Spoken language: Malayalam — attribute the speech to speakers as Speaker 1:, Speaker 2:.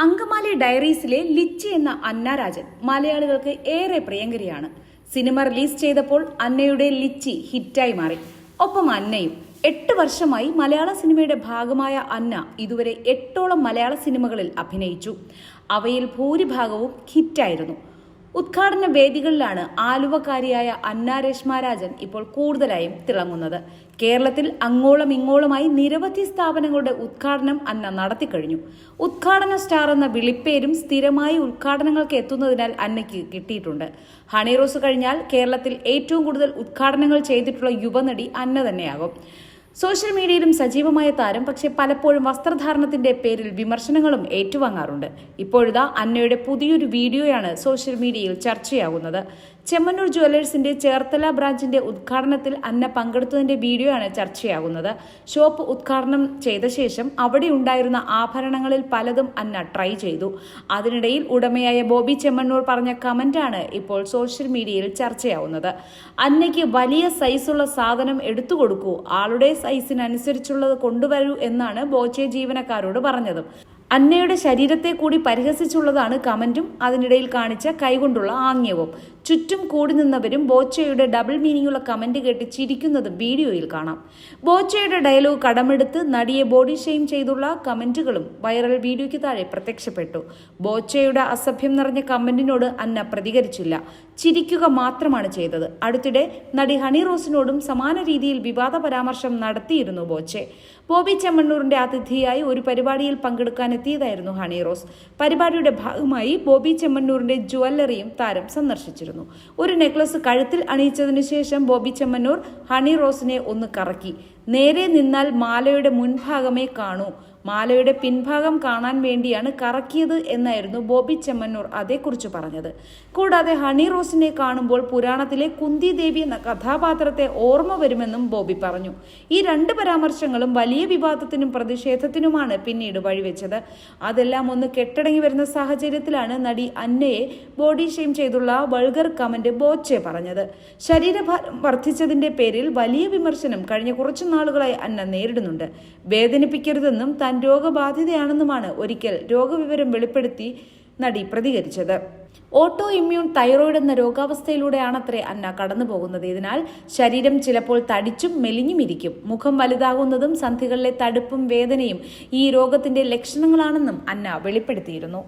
Speaker 1: അങ്കമാലി ഡയറീസിലെ ലിച്ചി എന്ന അന്നാരാജൻ മലയാളികൾക്ക് ഏറെ പ്രിയങ്കരിയാണ്. സിനിമ റിലീസ് ചെയ്തപ്പോൾ അന്നയുടെ ലിച്ചി ഹിറ്റായി മാറി. ഒപ്പം അന്നയും എട്ട് വർഷമായി മലയാള സിനിമയുടെ ഭാഗമായ അന്ന ഇതുവരെ എട്ടോളം മലയാള സിനിമകളിൽ അഭിനയിച്ചു. അവയിൽ ഭൂരിഭാഗവും ഹിറ്റായിരുന്നു. ഉദ്ഘാടന വേദികളിലാണ് ആലുവക്കാരിയായ അന്ന രശ്മാരാജൻ ഇപ്പോൾ കൂടുതലായും തിളങ്ങുന്നത്. കേരളത്തിൽ അങ്ങോളം ഇങ്ങോളമായി നിരവധി സ്ഥാപനങ്ങളുടെ ഉദ്ഘാടനം അന്ന നടത്തിക്കഴിഞ്ഞു. ഉദ്ഘാടന സ്റ്റാർ എന്ന വിളിപ്പേരും സ്ഥിരമായി ഉദ്ഘാടനങ്ങൾക്ക് എത്തുന്നതിനാൽ അന്നയ്ക്ക് കിട്ടിയിട്ടുണ്ട്. ഹണി റോസ് കഴിഞ്ഞാൽ കേരളത്തിൽ ഏറ്റവും കൂടുതൽ ഉദ്ഘാടനങ്ങൾ ചെയ്തിട്ടുള്ള യുവനടി അന്ന തന്നെയാകും. സോഷ്യൽ മീഡിയയിലും സജീവമായ താരം പക്ഷേ പലപ്പോഴും വസ്ത്രധാരണത്തിന്റെ പേരിൽ വിമർശനങ്ങളും ഏറ്റുവാങ്ങാറുണ്ട്. ഇപ്പോഴിതാ അന്നയുടെ പുതിയൊരു വീഡിയോയാണ് സോഷ്യൽ മീഡിയയിൽ ചർച്ചയാകുന്നത്. ചെമ്മന്നൂർ ജുവല്ലേഴ്സിന്റെ ചേർത്തല ബ്രാഞ്ചിന്റെ ഉദ്ഘാടനത്തിൽ അന്ന പങ്കെടുത്തതിന്റെ വീഡിയോ ആണ് ചർച്ചയാകുന്നത്. ഷോപ്പ് ഉദ്ഘാടനം ചെയ്ത ശേഷം അവിടെ ഉണ്ടായിരുന്ന ആഭരണങ്ങളിൽ പലതും അന്ന ട്രൈ ചെയ്തു. അതിനിടയിൽ ഉടമയായ ബോബി ചെമ്മണ്ണൂർ പറഞ്ഞ കമന്റാണ് ഇപ്പോൾ സോഷ്യൽ മീഡിയയിൽ ചർച്ചയാവുന്നത്. അന്നയ്ക്ക് വലിയ സൈസുള്ള സാധനം എടുത്തു കൊടുക്കൂ ആളുടെ സൈസിനനുസരിച്ചുള്ളത് കൊണ്ടുവരൂ എന്നാണ് ബോച്ചെ ജീവനക്കാരോട് പറഞ്ഞത്. അന്നയുടെ ശരീരത്തെ കൂടി പരിഹസിച്ചുള്ളതാണ് കമന്റും അതിനിടയിൽ കാണിച്ച കൈകൊണ്ടുള്ള ആംഗ്യവും. ചുറ്റും കൂടി നിന്നവരും ബോച്ചയുടെ ഡബിൾ മീനിങ്ങുള്ള കമന്റ് കേട്ട് ചിരിക്കുന്നതും വീഡിയോയിൽ കാണാം. ബോച്ചയുടെ ഡയലോഗ് കടമെടുത്ത് നടിയെ ബോഡി ഷെയിം ചെയ്തുള്ള കമന്റുകളും വൈറൽ വീഡിയോയ്ക്ക് താഴെ പ്രത്യക്ഷപ്പെട്ടു. ബോച്ചയുടെ അസഭ്യം നിറഞ്ഞ കമന്റിനോട് അന്ന പ്രതികരിച്ചില്ല. ചിരിക്കുക മാത്രമാണ് ചെയ്തത്. അടുത്തിടെ നടി ഹണി റോസിനോടും സമാന രീതിയിൽ വിവാദ പരാമർശം നടത്തിയിരുന്നു ബോച്ചെ. ബോബി ചെമ്മണ്ണൂറിന്റെ അതിഥിയായി ഒരു പരിപാടിയിൽ പങ്കെടുക്കാൻ എത്തിയതായിരുന്നു ഹണി റോസ്. പരിപാടിയുടെ ഭാഗമായി ബോബി ചെമ്മണ്ണൂറിന്റെ ജ്വല്ലറിയും താരം സന്ദർശിച്ചിരുന്നു. ഒരു നെക്ലസ് കഴുത്തിൽ അണിയിച്ചതിനു ശേഷം ബോബി ചെമ്മന്നൂർ ഹണി റോസിനെ ഒന്ന് കറക്കി. നേരെ നിന്നാൽ മാലയുടെ മുൻഭാഗമേ കാണൂ. മാലയുടെ പിൻഭാഗം കാണാൻ വേണ്ടിയാണ് കറക്കിയത് എന്നായിരുന്നു ബോബി ചെമ്മന്നൂർ അതേക്കുറിച്ച് പറഞ്ഞത്. കൂടാതെ ഹണി റോസിനെ കാണുമ്പോൾ പുരാണത്തിലെ കുന്തി ദേവി എന്ന കഥാപാത്രത്തെ ഓർമ്മ വരുമെന്നും ബോബി പറഞ്ഞു. ഈ രണ്ട് പരാമർശങ്ങളും വലിയ വിവാദത്തിനും പ്രതിഷേധത്തിനുമാണ് പിന്നീട് വഴിവെച്ചത്. അതെല്ലാം ഒന്ന് കെട്ടടങ്ങി വരുന്ന സാഹചര്യത്തിലാണ് നടി അന്നയെ ബോഡി ഷെയിം ചെയ്തുള്ള വൾഗർ കമന്റ് ബോച്ചെ പറഞ്ഞത്. ശരീരഭാരം വർദ്ധിച്ചതിന്റെ പേരിൽ വലിയ വിമർശനം കഴിഞ്ഞ കുറച്ചു നാളുകളായി അന്ന നേരിടുന്നുണ്ട്. വേദനിപ്പിക്കരുതെന്നും താൻ രോഗബാധിതയാണെന്നുമാണ് ഒരിക്കൽ രോഗവിവരം വെളിപ്പെടുത്തി നടി പ്രതികരിച്ചത്. ഓട്ടോ ഇമ്മ്യൂൺ തൈറോയിഡ് എന്ന രോഗാവസ്ഥയിലൂടെയാണത്രേ അന്ന കടന്നു പോകുന്നത്. ഇതിനാൽ ശരീരം ചിലപ്പോൾ തടിച്ചും മെലിഞ്ഞും ഇരിക്കും. മുഖം വലുതാകുന്നതും സന്ധികളിലെ തടുപ്പും വേദനയും ഈ രോഗത്തിന്റെ ലക്ഷണങ്ങളാണെന്നും അന്ന വെളിപ്പെടുത്തിയിരുന്നു.